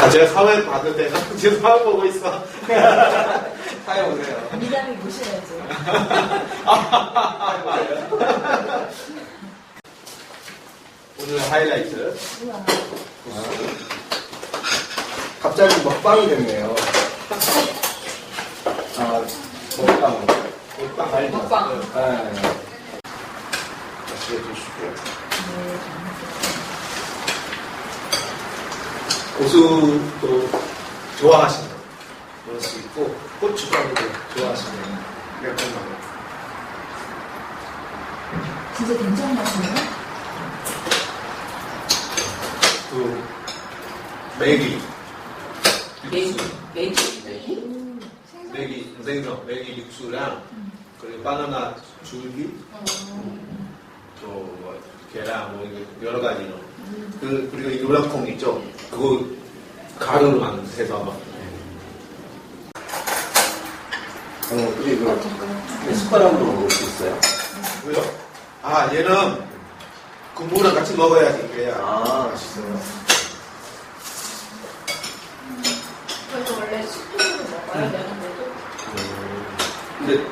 아, 제가 사회 받을 때가 지금 사회 보고 있어. 사회 오세요. 미담이 모셔야죠. 오늘 하이라이트. 우와. 갑자기 먹방이 됐네요. 아, 먹방. 먹방 알죠? 먹방. 네. 맛있게 드시고요. 네, 고수도 좋아하시는 그럴 수 있고 고추장도 좋아하시는 몇 번만 진짜 된장 맛이네요? 그 매기. 메기, 메기. 음, 생선. 매기 생선 매기 육수랑 그리고 바나나 줄기? 또 뭐 계란 뭐 여러 가지 로 그 그리고 이 노란콩 있죠 그거 가루로만 해서 어, 그리고 숟가락으로 먹을 수 있어요? 왜요? 아 얘는 국물랑 같이 먹어야지 그래야 아. 맛있어요. 그래서 원래 스프로 먹어야 되는데도 근데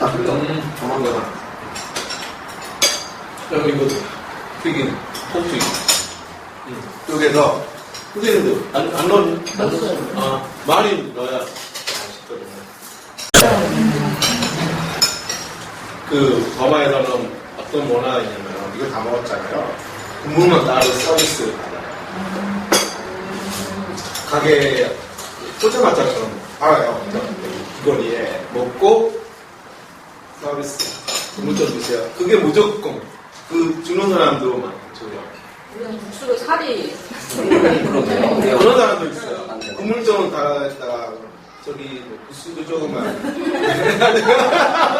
아, 그래요? 음, 도망가다. 그럼 이거 콩튀김. 음, 여기서 선생님도 안, 안 넣어요. 아 많이 넣어야 맛있거든요. 그 버마에서는 어떤 문화가 있냐면 이거 다 먹었잖아요. 국물만 따로 서비스 받아요. 가게 포장마차처럼 팔아요. 귀걸이에 먹고 서비스 국물 좀 주세요. 그게 무조건 그 주는 사람들만 줘요. 우리는 국수로 살이. 그런 사람도 있어요. 안 돼요. 국물 좀 달아다가 저기 뭐 국수도 조금만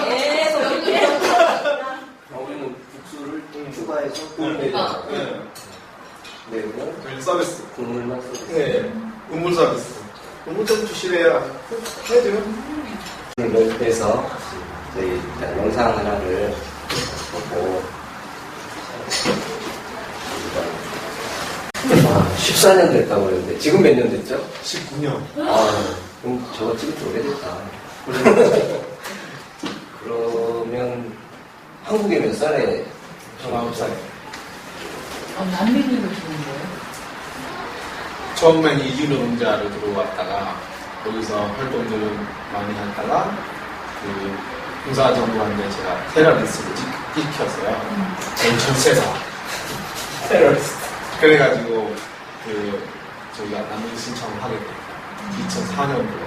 계속 우리는 국수를 추가해서 국물 아. 네. 내고 그 서비스. 국물만 써서 네. 국물 서비스. 국물 좀 주시래요. 해줘요. 그래서 저희 일단 영상 하나를 보고 14년 됐다고 그러는데 지금 몇 년 됐죠? 19년. 아, 그럼 저거 찍은 지 오래됐다. 그러면 한국에 몇 살에 19살. 어, 난민으로 주는 거예요? 처음엔 이주 노동자로 들어왔다가 여기서 활동들을 많이 하다가 그 군사정부한테 제가 테러리스트를 찍- 찍혔어요. 전 전세사 테러리스트. 그래가지고 그 저희가 난민 신청을 하게 됐어요. 2004년도에.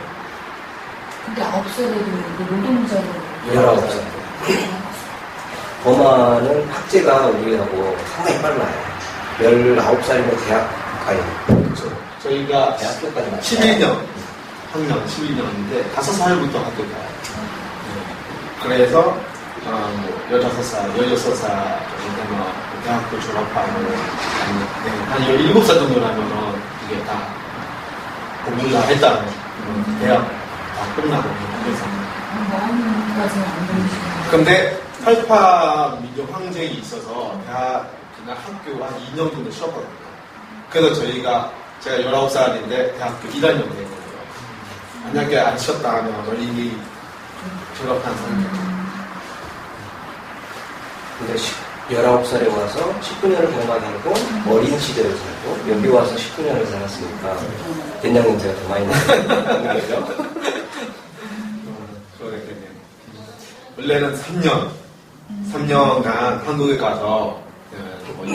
근데 아홉 살에도 이거 노동자로. 19살. 버마는 학제가 우리하고 상당히 빨라요. 19살이면 대학 가요. 그렇죠. 저희가 대학교까지 맞아요. 11년 학년 11년인데 5살부터 학교 가요. 네. 그래서 어, 뭐 16살, 16살 정도 되면 대학교 졸업하고 한, 한 17살 정도 나면은 이게 다 공부를 다 했다는 음, 대학 다 끝나고 그래서 근데 88 민족 항쟁이 있어서 대학 그냥 학교 한 2년 정도 쉬었거든요. 그래서 저희가 제가 19살인데 대학교 1학년 된 거예요. 만약에 안 쉬었다 하면 이미 졸업한 상태. 근데 19살에 와서 19년을 경마하고 어린 시절을 살고 여기 와서 19년을 살았으니까 된장 냄새가 더 많이 나는 거죠. 그러게 되네요. 원래는 3년, 3년간 한국에 가서 어, 뭐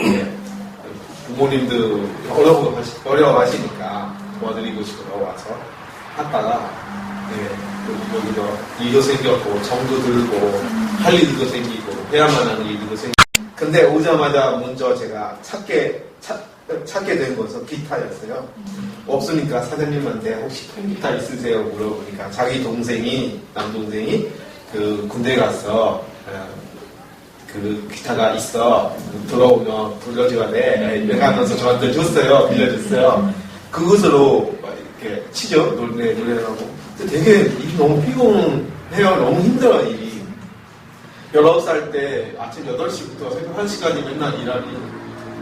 부모님들 어려워 어려워 하시니까 도와드리고 싶어 와서 하다가 네, 여기- 여기서 일도 생겼고 정도 들고 할 일도 생기고 해야만 하는 일도 생기고 근데 오자마자 먼저 제가 찾게 찾, 찾게 된 것은 기타였어요. 없으니까 사장님한테 혹시 통기타 있으세요? 물어보니까 자기 동생이 남동생이 그 군대 가서 어, 그 기타가 있어. 들어오면 불러줘야 돼. 이래가면서 저한테 줬어요. 빌려줬어요. 그것으로 막 이렇게 치죠. 노래 노래를 하고. 근데 되게 일이 너무 피곤해요. 너무 힘들어 일이 19살 때 아침 8시부터 새벽 1시까지 맨날 일하니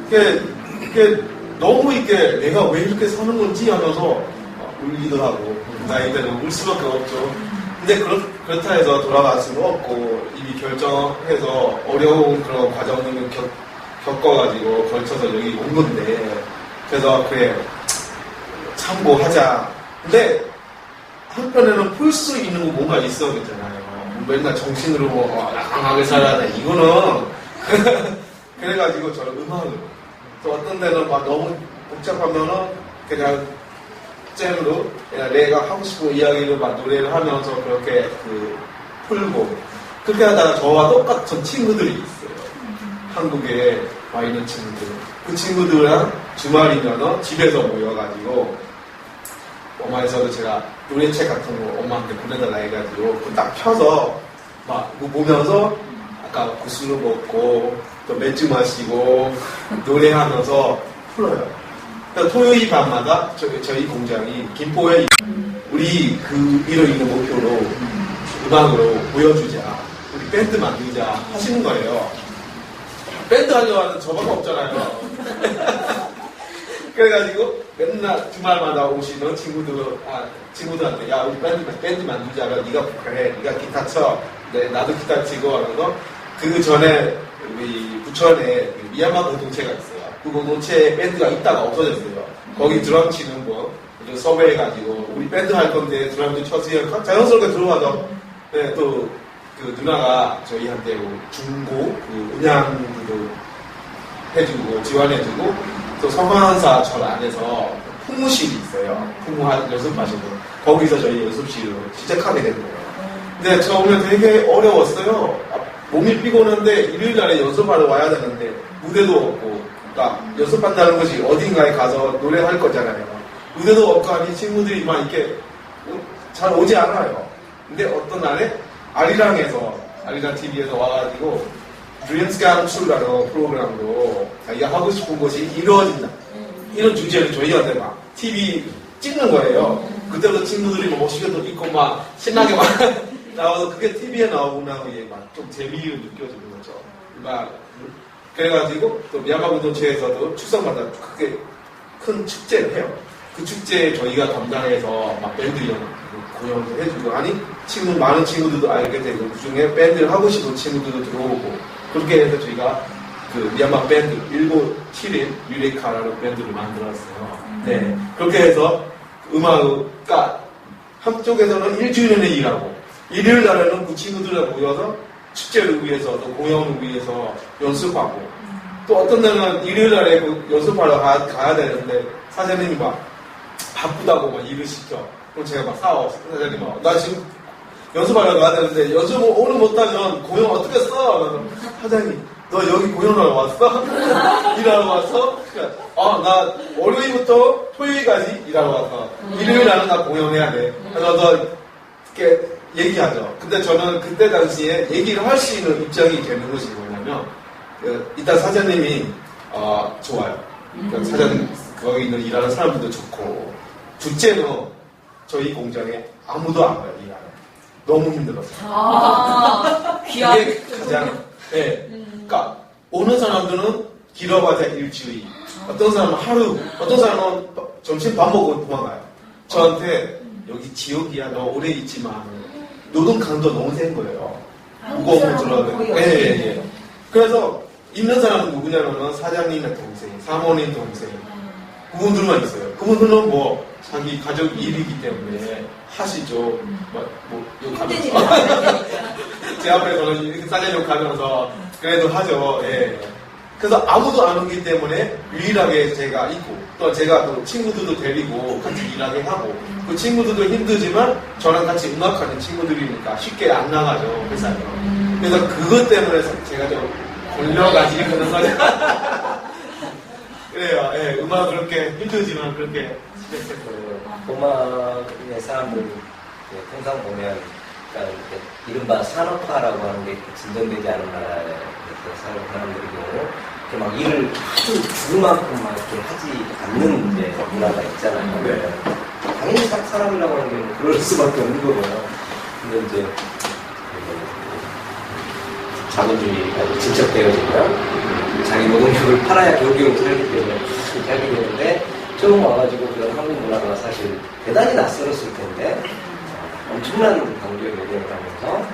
그게, 그게 너무 이게 내가 왜 이렇게 사는 건지 하면서 막 울기더라고. 나이 때는 울 수밖에 없죠. 근데 그렇, 그렇다 해서 돌아갈 수는 없고 이미 결정해서 어려운 그런 과정을 겪, 겪어가지고 걸쳐서 여기 온 건데 그래서 그래 참고하자. 근데 한편에는 풀 수 있는 거 뭔가 있어야겠잖아요. 맨날 정신으로 뭐 어, 강하게 살아야 돼. 이거는 그래가지고 저는 음악으로 또 어떤 데는 막 너무 복잡하면은 그냥 잼으로 그냥 내가 하고 싶은 이야기를 막 노래를 하면서 그렇게 그 풀고 그렇게 하다가 저와 똑같은 친구들이 있어요. 한국에 와 있는 친구들. 그 친구들이랑 주말이면은 집에서 모여가지고 엄마에서도 제가 노래책 같은 거 엄마한테 보내달라 해가지고 딱 펴서 막 보면서 아까 구슬을 먹고 또 맥주 마시고 노래하면서 풀어요. 그러니까 토요일 밤마다 저희, 저희 공장이 김포에 우리 그 일을 있는 목표로 음악으로 보여주자. 우리 밴드 만들자 하시는 거예요. 밴드 하려고 하는 저밖에 없잖아요. 그래가지고 맨날 주말마다 오시는 친구들, 아, 친구들한테 야 우리 밴드, 밴드 만들자가 네가 보컬해, 네가 기타 쳐, 네, 나도 기타 치고 하면서 그 전에 우리 부천에 그 미얀마 공동체가 있어요. 그 공동체에 밴드가 있다가 없어졌어요. 거기 드럼 치는 거 섭외해가지고 우리 밴드 할 건데 드럼도 쳐주세요. 자연스럽게 들어와서 네, 또 그 누나가 저희한테 뭐 중고 그 음향도 해주고 지원해주고 또 성황사 절 안에서 풍무실이 있어요. 풍무 연습하시고 거기서 저희 연습실을 시작하게 된 거예요. 근데 처음에 되게 어려웠어요. 아, 몸이 피곤한데 일요일 날에 연습하러 와야 되는데 무대도 없고 그러니까 연습한다는 것이 어딘가에 가서 노래할 거잖아요. 무대도 없고 하니 친구들이 막 이렇게 잘 오지 않아요. 근데 어떤 날에 아리랑에서 아리랑 TV에서 와가지고 드림스 감출라는 프로그램으로 자기가 하고 싶은 것이 이루어진다. 이런 주제를 저희한테 막 TV 찍는 거예요. 그때부터 친구들이 뭐 멋있게도 입고 막 신나게 막 나와서 그게 TV에 나오고 나면 막좀 재미를 느껴지는 거죠. 막 그래가지고 또 미얀마 공동체에서도 축성마다 크게 큰 축제를 해요. 그 축제에 저희가 담당해서 막 밴드 연 공연도 해주고 아니 친구 많은 친구들도 알게 되고 그 중에 밴드를 하고 싶은 친구들도 들어오고 그렇게 해서 저희가 그 미얀마 밴드 1971 유레카라는 밴드를 만들었어요. 네 그렇게 해서 음악가 한쪽에서는 1주년에 일하고 일요일 날에는 그 친구들과 모여서 축제를 위해서 또 공연을 위해서 연습하고 또 어떤 날은 일요일 날에 그 연습하러 가, 가야 되는데 사장님이 막 바쁘다고 막 일을 시켜. 그럼 제가 막 싸워. 사장님 막, 나 지금 연습하러 가야 되는데 연습 오늘 못하면 공연 어떻게 써? 사장님, 너 여기 공연하러 왔어? 일하러 왔어? 그러니까, 아, 나 월요일부터 토요일까지 일하러 왔어. 일요일 날은 나 공연해야 돼. 그래서 너 이렇게 얘기하죠. 근데 저는 그때 당시에 얘기를 할 수 있는 입장이 되는 것이 뭐냐면, 그, 일단 사장님이, 어, 좋아요. 그러니까 사장님, 거기 있는 일하는 사람들도 좋고, 둘째는 저희 공장에 아무도 안 가요, 일하러. 너무 힘들었어요. 아. 그게 가장, 예. 그러니까, 오는 사람들은 길어봐야 일주일. 어떤 사람은 하루, 어떤 사람은 점심 밥 먹고 도망가요. 저한테, 여기 지옥이야, 너 오래 있지만, 노동 강도 너무 센 거예요. 무거운 거 들어가면. 예, 예, 예. 그래서, 있는 사람은 누구냐면은 사장님의 동생, 사모님 동생, 그분들만 있어요. 그분들은 뭐, 자기 가족 일이기 때문에 하시죠. 뭐, 뭐 욕하면서. 제 앞에서는 이렇게 싸게 욕하면서 그래도 하죠. 예. 그래서 아무도 안 오기 때문에 유일하게 제가 있고 또 제가 또 친구들도 데리고 같이 일하게 하고 그 친구들도 힘들지만 저랑 같이 음악하는 친구들이니까 쉽게 안 나가죠 회사에. 그래서 그것 때문에 제가 좀 걸려가지고 그런 거죠. 그래요. 예, 음악 그렇게 힘들지만 그렇게 시작했어요. 음악의 사람들 이제 통상 보면 그러니까 이른바 산업화라고 하는 게 진전되지 않은 사는 사람들의 경우 이렇게 막 일을 아주 죽을 만큼 막 이렇게 하지 않는 이제 문화가 있잖아요. 네. 당연히 사- 사람이라고 하는 게 그럴 수밖에 없는 거고요. 근데 이제 자본주의가 이제 진척되어지면 자기 노동력을 팔아야 겨우겨우 살기 때문에 하게 되는데 처음 와가지고 그런 한국 문화가 사실 대단히 낯설었을 텐데 어, 엄청난 강조에 매료를 하면서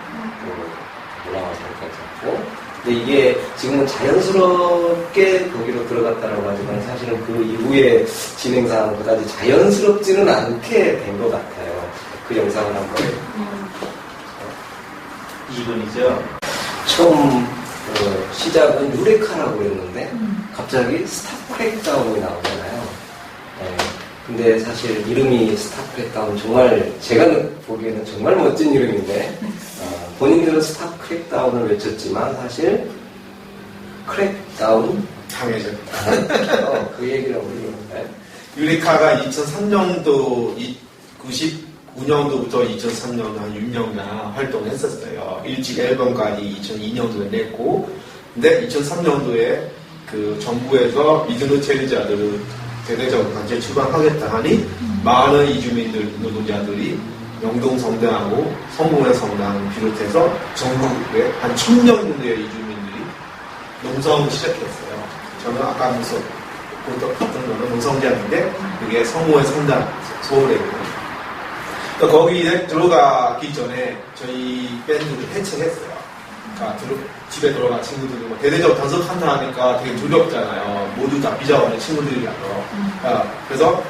그 문화와 생각을 잡고 근데 이게 지금은 자연스럽게 거기로 들어갔다라고 하지만 사실은 그 이후에 진행상 그다지 자연스럽지는 않게 된 것 같아요. 그 영상을 한번 2분이죠. 처음 어, 시작은 유레카라고 그랬는데 갑자기 스타크랙다운이 나오잖아요. 네. 근데 사실 이름이 스타크랙다운 정말 제가 보기에는 정말 멋진 이름인데 어, 본인들은 스타크랙다운을 외쳤지만 사실 크랙다운 강해져. 어, 그 얘기를 우리 네. 유리카가 2003년도, 99년도부터 2003년 한 6년간 활동을 했었어요. 일집 앨범까지 2002년도에 냈고, 근데 2003년도에 그 정부에서 미드노 체리자들을 대대적으로 강제 출간하겠다 하니 많은 이주민들, 노동자들이 영동 성당하고 성공회 성당을 비롯해서 전국에 한 천명 정도의 이주민들이 농성을 시작했어요. 저는 아까 무슨 같은 거는 농성장인데 그게 성모의 성당 서울에 있고 그러니까 거기에 들어가기 전에 저희 밴드를 해체했어요. 그러니까 집에 들어간 친구들이 뭐 대대적으로 단속한다 하니까 되게 두렵잖아요. 모두 다 비자 오는 친구들이라서. 아, 그래서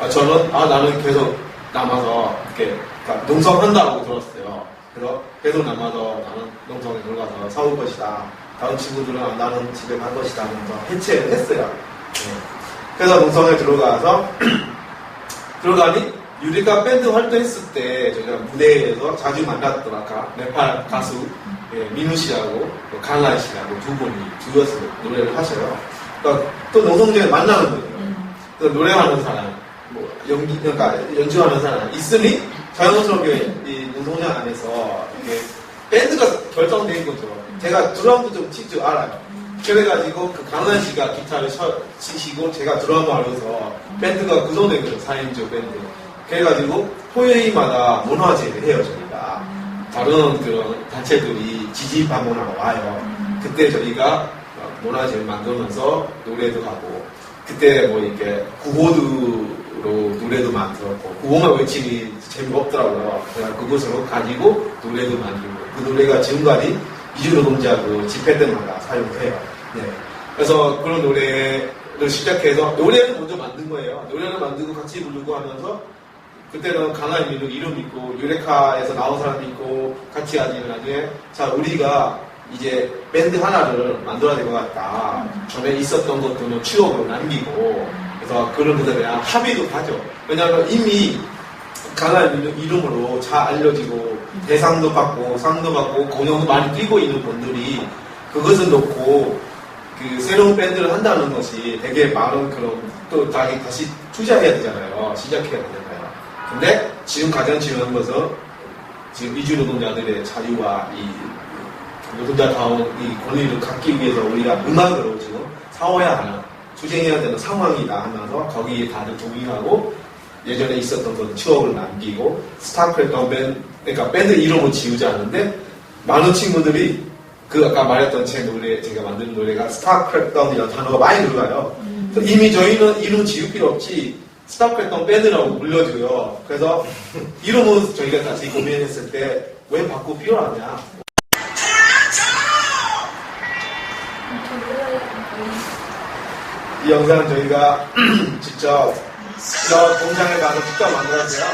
아, 저는 아 나는 계속 남아서 이렇게 그러니까 농성한다고 들었어요. 그래서 계속 남아서 나는 농성에 들어가서 사올 것이다. 다른 친구들은 아, 나는 집에 갈 것이다 하면서 해체를 했어요. 네. 그래서 농성에 들어가서 들어가니 유리가 밴드 활동했을 때 저희가 무대에서 자주 만났던 아까 네팔 가수 예, 민우 씨하고 또 강한 씨하고 두 분이 두어서 노래를 하셔요. 그러니까 또 농성장에 만나는 거예요. 그래서 노래하는 사람, 뭐 연기 그러니까 연주하는 사람 있으니 자연스럽게 이 농성장 안에서 이게 밴드가 결정된 거죠. 제가 드럼도 좀 칠 줄 알아요. 그래가지고 그 강한 씨가 기타를 쳐, 치시고 제가 드럼을 하면서 밴드가 구성된 거죠. 4인조 밴드. 그래가지고 토요일마다 문화제를 해요 저희가. 다른 그런 단체들이 지지 방문하고 와요. 그때 저희가 문화제를 만들면서 노래도 하고 그때 뭐 이렇게 구호도로 노래도 만들었고 구호만 외치니 재미가 없더라고요. 그냥 그것으로 가지고 노래도 만들고 그 노래가 지금까지 이주노동자 그 집회 때마다 사용해요. 네. 그래서 그런 노래를 시작해서 노래를 먼저 만든 거예요. 노래를 만들고 같이 부르고 하면서 그때는 강한 민족 이름 있고 유레카에서 나온 사람이 있고 같이 하니 나중에 자 우리가 이제 밴드 하나를 만들어야 될 것 같다. 전에 있었던 것들은 추억으로 남기고 그래서 그런 것에 대한 합의도 하죠. 왜냐하면 이미 강한 이름으로 잘 알려지고 대상도 받고 상도 받고 공연도 많이 뛰고 있는 분들이 그것을 놓고 그 새로운 밴드를 한다는 것이 되게 많은 그런 또 다시 투자해야 되잖아요. 시작해야 되잖아요. 근데 지금 가장 중요한 것은 지금 이주 노동자들의 자유와 이 노동자다운 이 권리를 갖기 위해서 우리가 음악으로 지금 싸워야 하는 투쟁해야 되는 상황이다 하면서 거기에 다들 동의하고 예전에 있었던 그런 추억을 남기고 스타크랬던 밴드 그러니까 밴드 이름을 지우지 않는데 많은 친구들이 그 아까 말했던 제 노래 제가 만든 노래가 스타크랬던이라는 단어가 많이 들어가요. 그래서 이미 저희는 이름 지울 필요 없이 스타크랬던 밴드라고 불러줘요. 그래서 이름은 저희가 다시 고민했을 때 왜 바꿀 필요하냐? 이 영상 저희가 직접 저 공장에 가서 직접 만들었어요. 어,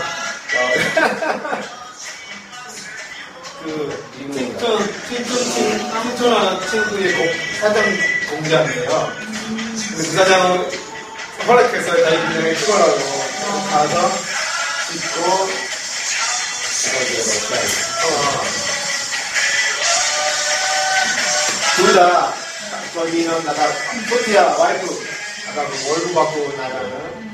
그 틴튼 틴튼 틴튼하는 친구의 공, 사장 공장이에요. 그 사장은 허락해서 자기 공장에 찍어라고 가서 찍고 둘다 저기는 나가 소티야 와이프. 나가 그 월급 받고 나가는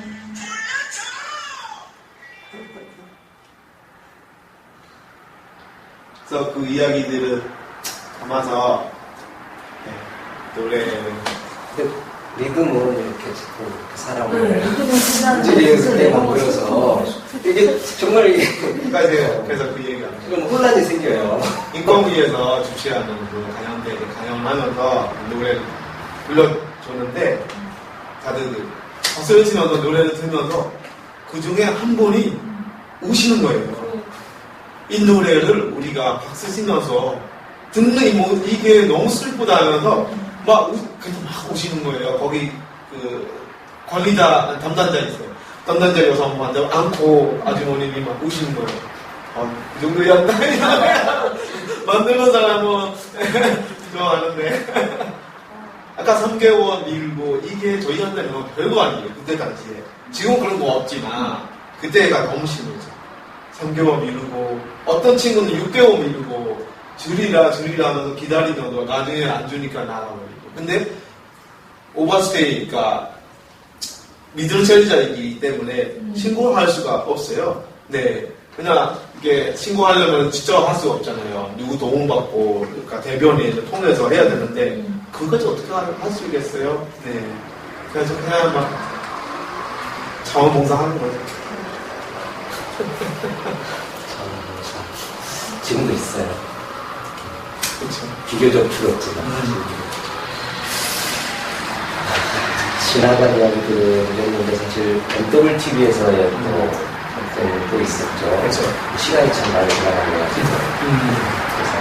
그래서 그 이야기들을 담아서 네, 노래를 리듬은 이렇게 자꾸 그 사람을 네, 진짜 움직이는 그때만 보여서 이게 정말 이게 그러니까 그래서 그 얘기가 좀 혼란이 생겨요. 인권위에서 주최하는 그 가연대 가연하면서 노래를 불러줬는데 다들 그 박수를 치면서 노래를 들으면서 그 중에 한 분이 우시는 거예요. 이 노래를 우리가 박수 치면서 듣는 이 뭐, 이게 너무 슬프다 하면서 막, 우, 그래서 막 우시는 거예요. 거기 그 관리자, 담당자 있어요. 담당자 여성 완전 안고 아주머님이 막 우시는 거예요. 아, 그 정도였나? 만드는 사람은 좋아하는데. 아까 3개월 밀고 이게 저희한테는 별거 아니에요. 그때 당시에. 지금 그런 거 없지만 그때가 너무 심했죠. 3개월 미루고 어떤 친구는 6개월 미루고 줄이라 줄이라 하면서 기다리면서 나중에 안 주니까 나가버리고. 근데 오버스테이가 미들 처리자이기 때문에 신고할 수가 없어요. 네. 그냥 이게 신고하려면 직접 할 수가 없잖아요. 누구 도움받고, 그러니까 대변인 통해서 해야 되는데, 그것이 어떻게 할 수 있겠어요? 네. 그래서 그냥 막 자원봉사 하는 거죠. 참, 지금도 있어요. 그렇죠. 비교적 줄었지만. 음. 지나간 이야기들을 했는데 사실 MWTV에서의 또, 또, 또 있었죠. 그렇죠. 시간이 참 많이 지나간 것 같아서. 음. 그래서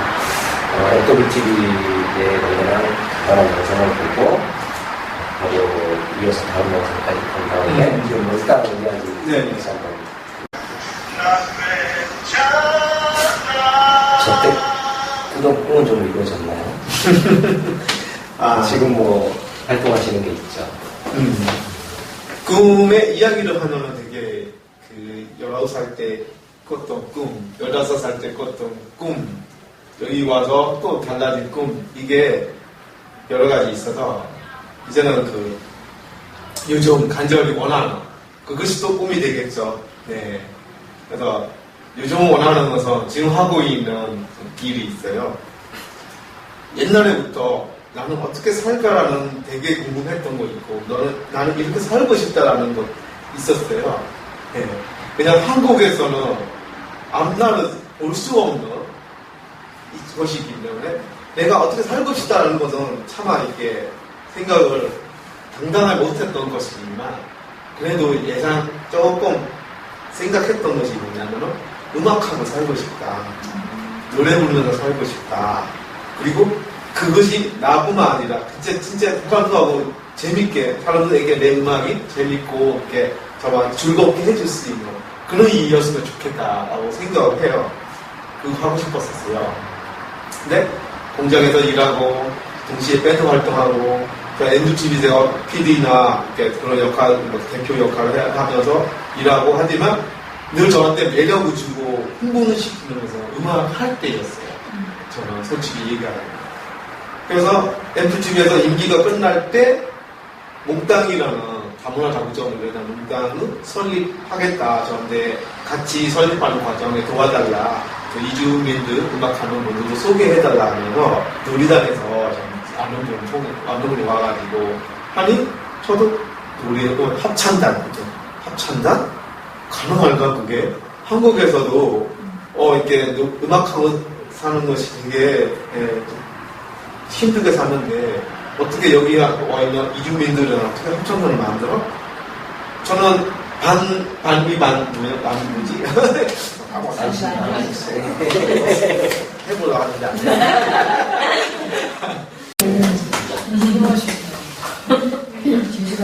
어, MWTV에 관련한 다른 영상을 보고 바로 이어서 다음 영상까지 본 다음에 음. 지금 일단 이야기 네. 다시 한번 꿈은 좀 이루어졌나요? 아, 지금 뭐 활동하시는 게 있죠. 음. 꿈의 이야기를 하면 되게 그 19살 때 꿨던 꿈, 15살 때 꿨던 꿈, 여기 와서 또 달라진 꿈, 이게 여러 가지 있어서 이제는 그 요즘 간절히 원하는 그것이 또 꿈이 되겠죠. 네. 그래서 요즘 원하는 것은 지금 하고 있는 길이 있어요. 옛날에부터 나는 어떻게 살까라는 되게 궁금했던 거 있고 너는 나는 이렇게 살고 싶다라는 거 있었어요. 예. 그냥 한국에서는 앞날은 올 수 없는 이- 것이기 때문에 내가 어떻게 살고 싶다라는 것은 차마 이렇게 생각을 당당하게 못했던 것이지만 그래도 예상 조금 생각했던 것이 뭐냐면은 음악하고 살고 싶다. 노래 부르면서 살고 싶다. 그리고 그것이 나뿐만 아니라 진짜 진짜 누구도 하고 재밌게 사람들에게 내 음악이 재밌고 이렇게 정말 즐겁게 해줄 수 있는 그런 일이었으면 좋겠다라고 생각을 해요. 그거 하고 싶었었어요. 근데 공장에서 일하고 동시에 밴드 활동하고 엔두TV에서 PD나 그런 역할, 뭐 대표 역할을 해- 하면서 일하고 하지만 늘 저한테 매력을 주고 홍보는 시키면서 음악을 할 때였어요. 저는 솔직히 얘기하면. 그래서 MTV에서 임기가 끝날 때 몽땅이라는 다문화 자구점을 내다 몽땅을 설립하겠다. 저한테 같이 설립하는 과정에 도와달라. 그 이주민들 음악하는 분들도 소개해달라 하면서 놀이단에서 통해 아는 분이 와가지고 아니 저도 노래 어, 합창단 그죠? 합창단 가능할까 그게 한국에서도 어 이렇게 노- 음악하고 사는 것이 되게 예, 힘들게 사는데 어떻게 여기 와 있는 이주민들은 어떻게 합창단을 만들어? 저는 반 반미 반 뭐야 반 뭐지? 안심 안 해보려고 하는데 안 돼.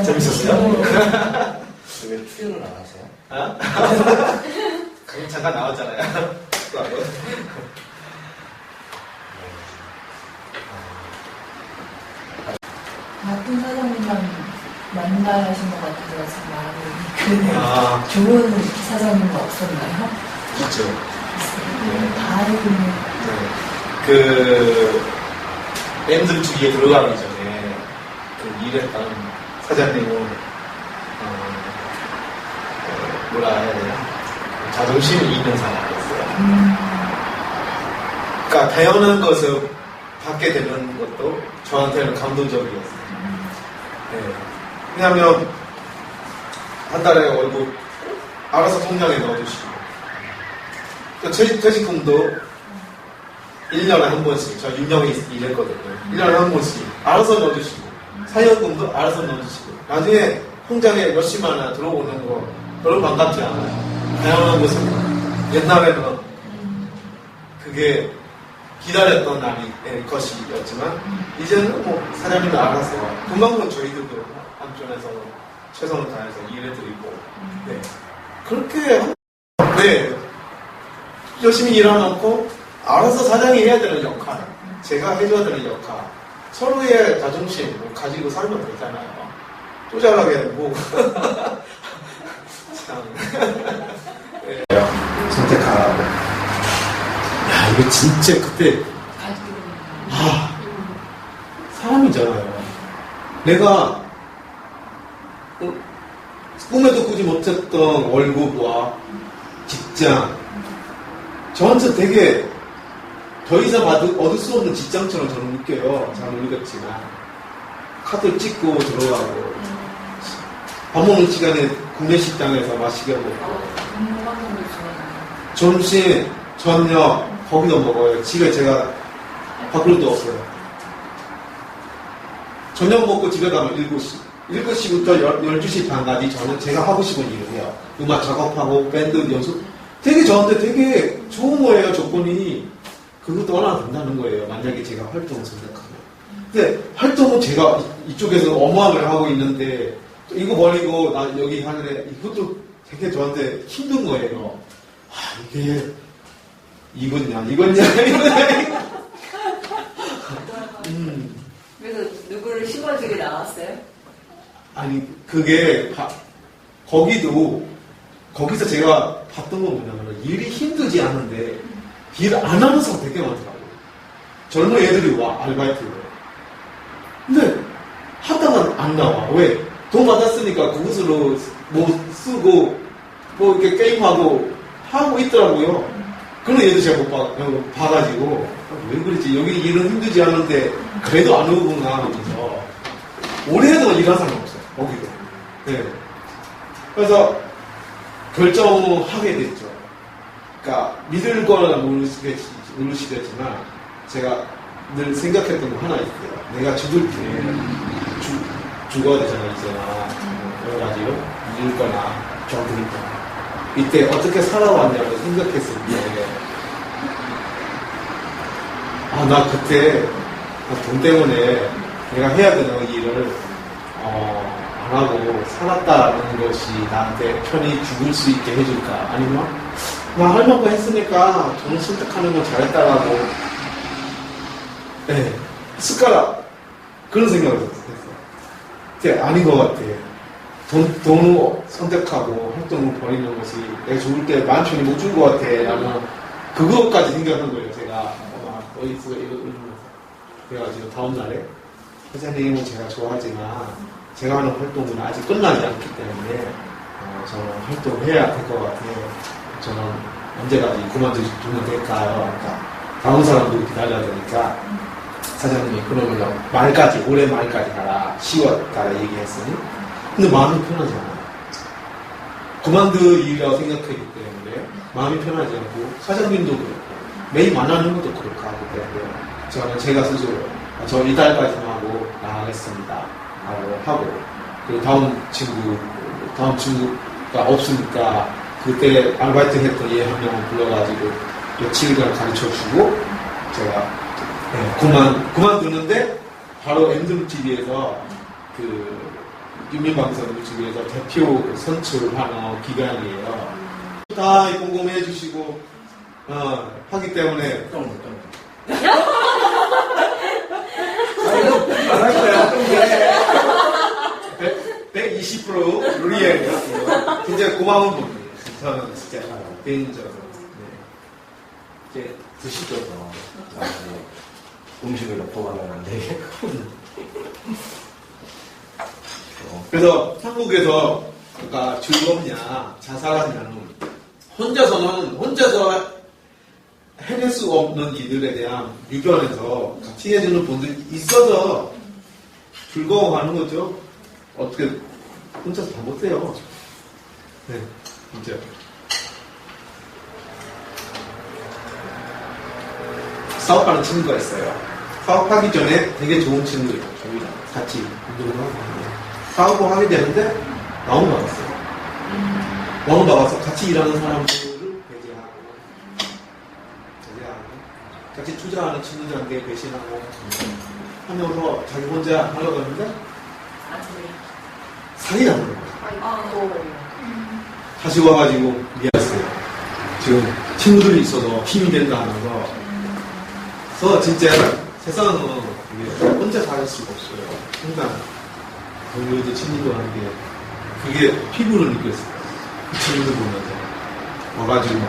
재밌었어요? 왜 표현을 안 하세요? 아? 강- 잠깐 나왔잖아요. 또 하고. 나쁜 사장님만 만나신 것 같아서 참 마음이 그래요. 아, 좋은 사장님 없었나요? 그렇죠. 다 알고 있는 네. 그 밴드 주위에 들어가기 전에 그 일했던 사장님은 어, 어, 뭐라 해야 되나 자존심이 있는 사람이었어요. 그러니까 다양한 것을 받게 되는 것도 저한테는 감동적이었어요. 네. 왜냐하면 한 달에 월급 알아서 통장에 넣어주시고 또 퇴직, 퇴직금도 1년에 한 번씩 저 윤영이 일했거든요. 1년에 한 번씩 알아서 넣어주시고 사연금도 알아서 넣어주시고 나중에 통장에 몇십만 원 들어오는 거 별로 반갑지 않아요. 다양한 것은 옛날에는 그게 기다렸던 날이 의 것이었지만 이제는 뭐 사장님이 알아서 금방금 저희들도 한편에서 최선을 다해서 일해드리고 네 그렇게 한- 네 열심히 일해놓고 알아서 사장이 해야 되는 역할 제가 해줘야 되는 역할 서로의 자존심 뭐 가지고 살면 되잖아요. 또 잘하게 뭐. 참. 네. 선택하라고. 야 이거 진짜 그때. 아 사람이잖아요. 내가 어, 꿈에도 꾸지 못했던 월급과 직장. 저한테 되게 더 이상 받을, 얻을 수 없는 직장처럼 저는 느껴요 잘 모르겠지만 카드 찍고 들어가고 밥 먹는 시간에 국내 식당에서 맛있게 먹고. 점심, 저녁 거기도 먹어요. 집에 제가 밥그릇도 없어요. 저녁 먹고 집에 가면 7시. 7시부터 12시 반까지 저는 제가 하고 싶은 일을 해요. 음악 작업하고 밴드 연습. 되게 저한테 되게 좋은 거예요, 조건이. 그거 떠나야 된다는 거예요. 만약에 제가 활동을 선택하면. 근데 활동은 제가 이- 이쪽에서 어마어마를 하고 있는데 또 이거 버리고 나 여기 하는데 이것도 되게 저한테 힘든 거예요. 아, 이게 이거냐, 이거냐, 이거냐. 음, 그래서 누구를 심어주게 나왔어요? 아니, 그게, 바- 거기도, 거기서 제가 봤던 건 뭐냐면, 일이 힘들지 않은데, 일을 안 하는 사람 되게 많더라고요. 젊은 애들이 와, 아르바이트로. 근데, 하다가 안 나와. 왜? 돈 받았으니까 그것으로 뭐 쓰고, 뭐 이렇게 게임하고, 하고 있더라고요. 그런 애들 제가 못 봐, 봐가지고, 아, 왜 그랬지? 여기 일은 힘들지 않은데, 그래도 안 오구나 하면서, 오래동안 일한 사람 없어요. 거기도. 네. 그래서 결정하게 됐죠. 그러니까 믿을 거나 모르시겠, 모르시겠지만 제가 늘 생각했던 거 하나 있어요. 내가 죽을 때 죽, 죽어야 되잖아, 이제나. 여러 가지로. 믿을 거나 죽을 거나. 이때 어떻게 살아왔냐고 생각했을 때 아, 나 그때 나돈 때문에 내가 해야 되는 일을 어, 안 하고 살았다는 것이 나한테 편히 죽을 수 있게 해줄까? 아니면 나할 만큼 했으니까 돈 선택하는 건 잘했다라고 네, 숟가락 그런 생각을 했어요. 근데 아닌 것 같아. 돈, 돈을 선택하고 활동을 벌이는 것이 내가 죽을 때 편히 못줄것 같아. 라는 그것까지 생각한 거예요. 제가 아마 어디서 이거 읽으면서. 그래가지고 다음 날에 회장님은 제가 좋아하지만 제가 하는 활동은 아직 끝나지 않기 때문에 어, 저는 활동해야 될 것 같아요. 저는 언제까지 그만두면 될까요? 그러니까 다음 사람도 기다려야 되니까 사장님이 그러면 말까지 올해 말까지 가라 10월 가라 얘기했으니 근데 마음이 편하지 않아요. 그만두리라고 생각하기 때문에 마음이 편하지 않고 사장님도 그렇고 매일 만나는 것도 그렇고 하기 때문에 저는 제가 스스로 아, 저 이달까지만 하고 나가겠습니다 하고 하고 그리고 다음 친구 다음 친구가 없으니까 그때 아르바이트 했던 얘 한 명을 불러가지고 며칠간 가르쳐 주고 제가 네, 그만 그만두는데 바로 MWTV에서 그 유민방송 유튜브에서 대표 선출하는 기간이에요. 다 궁금해 주시고 어, 하기 때문에 좀, 좀. 안할 거야. 좀 그래. 120% 리얼이요. 진짜 고마운 분이에요. 저는 진짜 개인적으로. 네. 이제 드시죠. 아, 네. 음식을 넣고 가면 안 돼. 어, 그래서 한국에서 아까 즐겁냐 자살하냐는 혼자서는 혼자서 해낼 수 없는 이들에 대한 유견에서 같이 해주는 분들이 있어서 즐거워하는 거죠. 어떻게 혼자서 다 못해요. 네, 진짜. 사업하는 친구가 있어요. 사업하기 전에 되게 좋은 친구예요. 저희랑 같이 운동을 하고. 사업을 하게 되는데 나온 받았어요. 나온 받아서 같이 일하는 사람들을 배제하고, 배제하고, 같이 투자하는 친구들한테 배신하고, 하면서 자기 혼자 하려고 하는데, 사기당하는 거예요. 다시 와가지고 미안했어요. 지금 친구들이 있어서 힘이 된다 하면서 그래서 진짜 세상은 혼자 살 수가 없어요. 항상 동료도 친구도 하는 게 그게 피부로 느꼈어요. 그 친구들 보면서 와가지고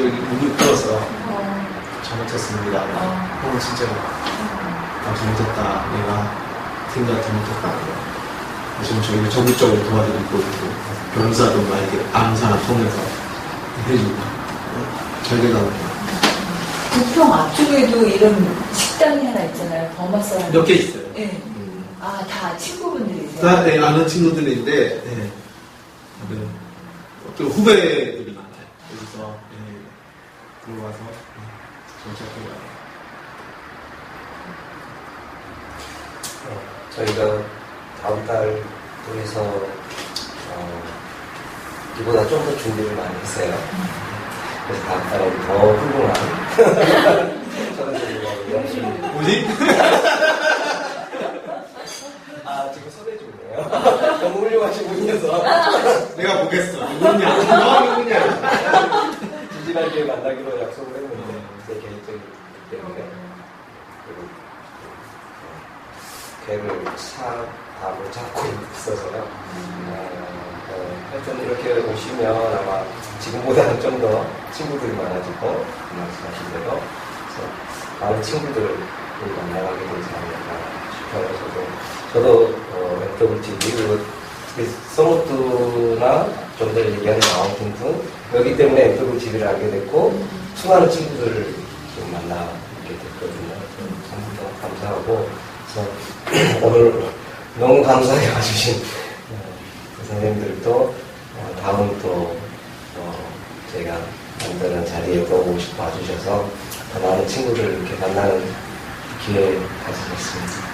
여기 무릎 꿇어서 잘못했습니다. 어 진짜 아 잘못했다. 내가 생각 잘못했다. 지금 저희가 적극적으로 도와드리고 있고 변사도 막 이렇게 암사나 통해서 해주고 잘 되다 부평 앞쪽에도 이런 식당이 하나 있잖아요. 버마사람. 몇개 있어요. 네. 아, 다 친구분들이세요? 다 네, 아는 친구들인데 네. 다들 또 후배들이 많아요. 여기서 네, 들어와서 네, 정착해요. 어, 저희가 다음 달 둘이서 어, 이보다 좀 더 준비를 많이 했어요. 그래서 다음 달은 더 훌륭한 선생님하고 열심히 뭐지? 아 지금 섭외 중이에요. 너무 훌륭하신 분이어서 내가 보겠어. 누구냐? 너 누구냐? 지지난 뒤에 만나기로 약속을 했는데 제 개인적이기 때문에 그리고 어, 걔를 차 답을 잡고 있어서요. 어, 어, 하여튼 이렇게 오시면 아마 지금보다는 좀 더 친구들이 많아지고 말씀하신 대로 많은 친구들을 만나가게 되지 않을까 싶어요. 저도 저도 어, FWTV 그리고 서모트나 좀 전에 얘기하는 마운틴 등 여기 때문에 FWTV를 알게 됐고 수많은 친구들을 좀 만나게 됐거든요. 다 감사하고 그래서 오늘 너무 감사해 와주신 어, 그 선생님들도 어, 다음 또 어, 제가 만드는 자리에 또 오고 싶어 와주셔서 더 많은 친구들을 이렇게 만나는 기회 가지셨습니다.